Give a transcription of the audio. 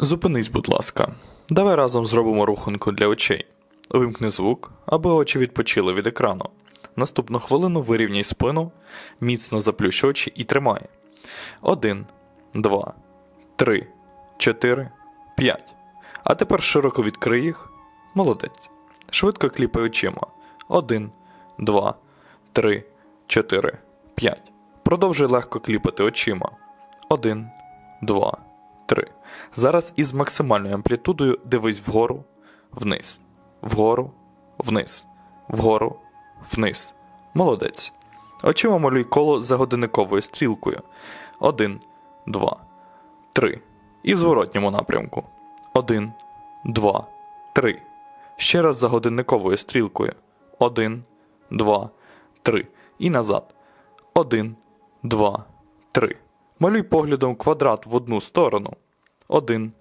Зупинись, будь ласка. Давай разом зробимо руханку для очей. Увімкни звук, аби очі відпочили від екрану. Наступну хвилину вирівняй спину, міцно заплющ очі і тримай. Один, два, три, чотири, п'ять. А тепер широко відкрий їх. Молодець. Швидко кліпай очима. Один, два, три, чотири, п'ять. Продовжуй легко кліпати очима. Один, два, три. Зараз із максимальною амплітудою дивись вгору, вниз, вгору, вниз, вгору, вниз. Молодець. Очима малюй коло за годинниковою стрілкою. Один, два, три. І в зворотньому напрямку. Один, два, три. Ще раз за годинниковою стрілкою. Один, два, три. І назад. Один, два, три. Малюй поглядом квадрат в одну сторону. Один,